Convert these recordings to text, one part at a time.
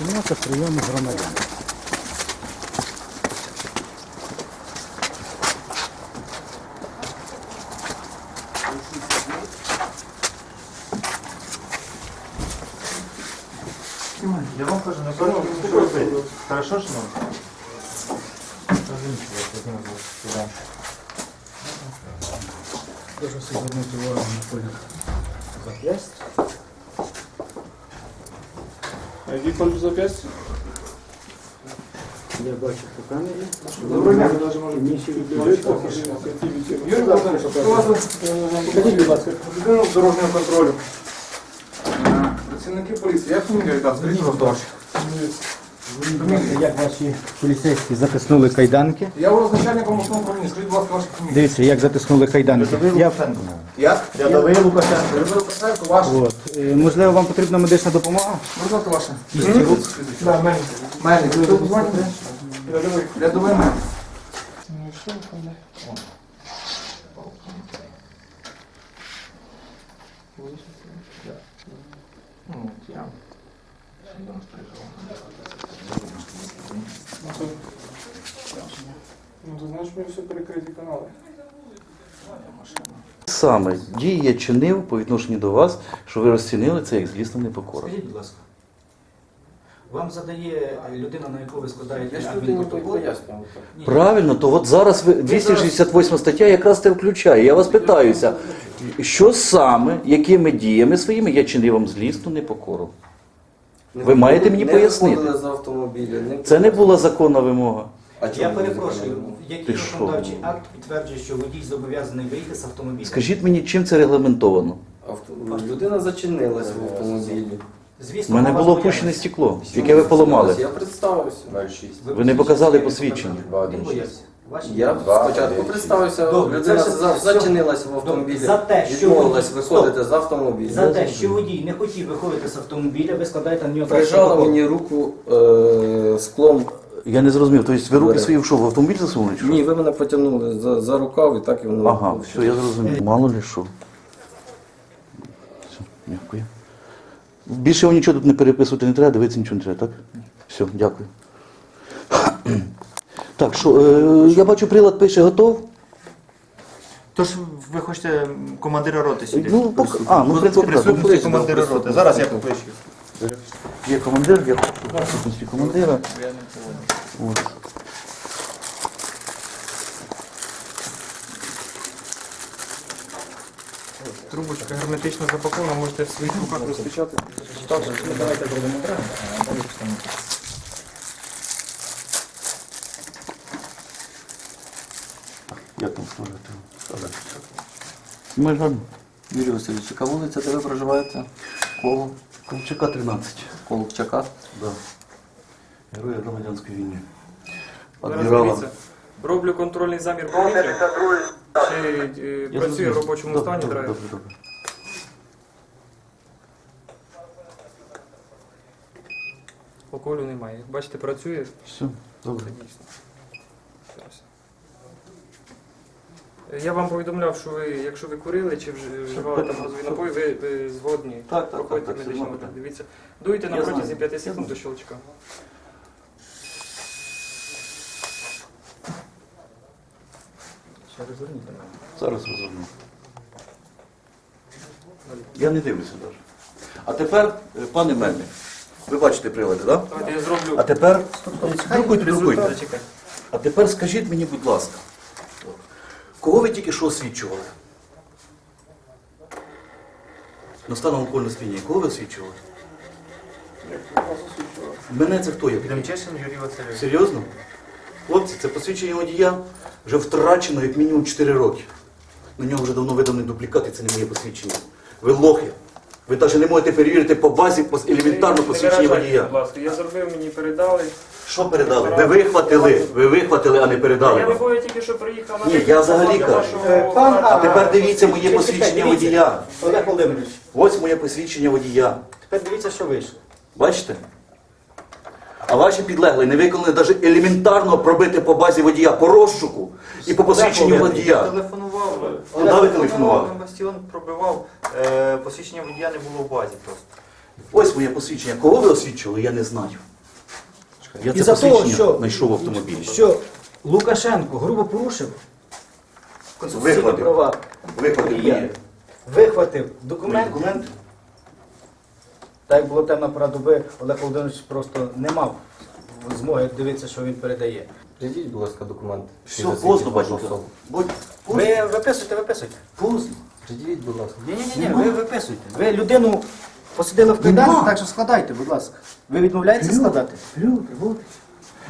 Кімната прийому громадян. Я вам кажу, не кажу, що робити. Хорошо, шановні? Прошу звернути увагу на колір зап'ястя. А який колір зап'ястя? Я бачу по камері. Доброго дня. Ми навіть можемо Інші бачити, відбувають що ініціативі ті- Юрій Володимирович, у вас Покажіть, будь ласка, людину дорожнього контролю. Е, Працівники поліції, як фамілія, ребят, скажіть, будь ласка. Як ваші поліцейські затиснули кайданки? Я у начальника обласного управління, скажіть, будь ласка, ваша фамілія. Дивіться, як затиснули кайданки. Я... Як? Рядовий Лукашенко. Ви Лукашенко, ваша. От. Е, Можливо, вам потрібна медична допомога? Будь ласка, ваша. Кісті рук. Да, Мельник. Мельник. Ви звані? Рядовий. Рядовий Мельник. Ну, ти знаєш, ми все перекриті канали. Саме дії я чинив по відношенню до вас, що ви розцінили це як злісна непокора. Скажіть, будь ласка, вам задає людина, на яку ви складаєте адмінпротокол? Ні. Правильно, то от зараз ви 268 стаття якраз це включає. Я вас питаюся, що саме, якими діями своїми я чинив вам злісну непокору? Ви маєте мені не пояснити? виходили з автомобіля. Не... Це не була законна вимога. А Я чому перепрошую, який Ти що? законодавчий акт підтверджує, що водій зобов'язаний вийти з автомобіля? Скажіть мені, чим це регламентовано? Авто... Людина зачинилась в автомобілі. У Звісно, мене було опущене стекло, яке ви поламали. Я представився. Ви не показали посвідчення. Він боявся. Ваші Я спочатку представився, Добре, людина це все- за- все. зачинилась в автомобілі. За те, що Відмовилась виходити з автомобіля. За те, що водій не хотів виходити з автомобіля, ви складаєте на нього Прижала протокол. мені руку е, склом. Я не зрозумів. Тобто ви руки Добре. свої в що, в автомобіль засунули? чи що? Ні, ви мене потягнули за, за рукав і так і воно. Ага, все, я зрозумів. Мало ли що. Все, дякую. Більше вам нічого тут не переписувати не треба, дивитися нічого не треба, так? Все, дякую. Так, що, е, я бачу, прилад пише готов. Тож ви хочете командира роти сюди? Ну, пок- а, ну, в принципі, так. Присутності командира роти. Зараз я покличу. Є командир, хочу присутності командира. От. Трубочка герметично запакована, можете в своїх руках розпечатати. Давайте зробимо окремо, а далі встанемо. Як там служити? Ми ж Юрій Васильович, яка вулиця, де ви проживаєте? Коло? Колчака 13. Колокчака. Да. Герої громадянської війни. Адмірала. Роблю контрольний замір повітря. Чи е, Я працює в зрозумів. робочому Добре, стані добре, драйв? Добре, добре. Алкоголю немає. Бачите, працює. Все, добре. Це дійсно. Зараз. Е, Я вам повідомляв, що ви, якщо ви курили чи вживали там газові напої, ви, ви згодні Так, так, проходите так, так, медичну все, огляд. добре. Дивіться. Дуйте на Я протязі знаю. 5 секунд до щелчка. Ще розверніть мене. Зараз розверну. Я не дивлюся навіть. А тепер, е, пане Мельник, ви бачите прилади, так? Давайте я зроблю. А тепер, друкуйте, друкуйте. Зачекай. А тепер скажіть мені, будь ласка, кого ви тільки що освічували? На станом алкогольного сп'яніння, кого ви освічували? Мене це хто є? Демчешин Юрій Васильович. Серйозно? Хлопці, це посвідчення водія вже втрачено як мінімум 4 роки. На нього вже давно виданий дуплікат і це не моє посвідчення. Ви лохи. Ви навіть не можете перевірити по базі пос- елементарно посвідчення водія. Будь ласка, я зробив, мені передали. Що передали? Ви вихватили, ви вихватили, а не Я не передали. бою тільки що приїхав на Ні, виклик, я взагалі кажу. вашого Е, пан. А тепер дивіться моє посвідчення водія. Олег Володимирович, Ось моє посвідчення водія. тепер дивіться, що вийшло. Бачите? А ваші підлегли не виконали навіть елементарно пробити по базі водія, по розшуку і по посвідченню водія. Куди ви телефонували? Бастіон пробивав. Е, посвідчення водія не було в базі просто. Ось моє посвідчення. Кого ви освічували, я не знаю. Я І це за того, посвідчення що- знайшов в автомобілі. Що Лукашенко грубо порушив конституційні Вихватив. права. Водія, мені. Вихватив документ. Документ. Так як було темна пора доби, Олег Володимирович просто не мав змоги дивитися, що він передає. Придіть, будь ласка, документ. Все, поздно, батюшка. Будь Ви виписуйте, виписуйте. поздно. Придіть, будь ласка. Ні, ні, ні, ви виписуйте. Ви людину посадили в кайданки, Нема. так що складайте, будь ласка. Ви відмовляєтеся складати? Люди, люди.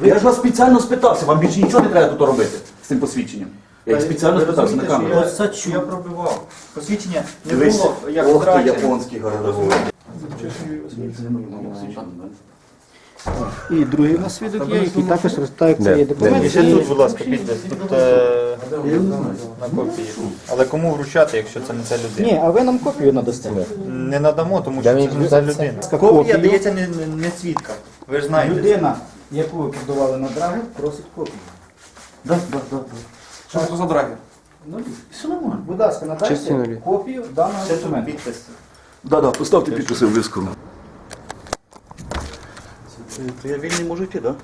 Я ж вас спеціально спитався, вам більше нічого не треба тут робити з цим посвідченням. Я їх спеціально Ви спитався на розумієте, камеру. Я, я пробивав. Посвідчення не Дивись, було як ох ти втрачене. японський гаразд. І другий у нас свідок є, який також розтає цей документ. І ще тут, будь ласка, підпис. Тут е, на копії. Але кому вручати, якщо це не ця людина? Ні, а ви нам копію надасте. Не надамо, тому що це не ця людина. Копію. Копія дається не, не, не свідкам. Ви ж знаєте. Людина, яку ви продавали на драги, просить копію. Да, да, да. Що це за драги? Ну, Все нормально. будь ласка, надайте копію даного Ще тут документу. підпис. Да, да, поставте підписи обов'язково. То я вільний можу йти, так?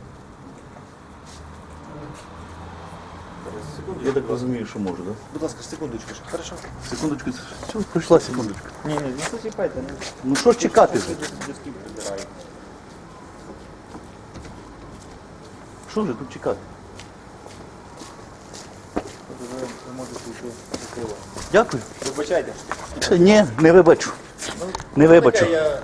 Я так розумію, що можу, так? Будь ласка, секундочку. Хорошо. Секундочку. Все, пройшла секундочка. Ні, ні, не зачіпайте. не Ну що ж чекати вже? дисків прибираю. Що вже тут чекати? Можете йти. Дякую. Вибачайте. Ні, не вибачу. Не вибачу. Я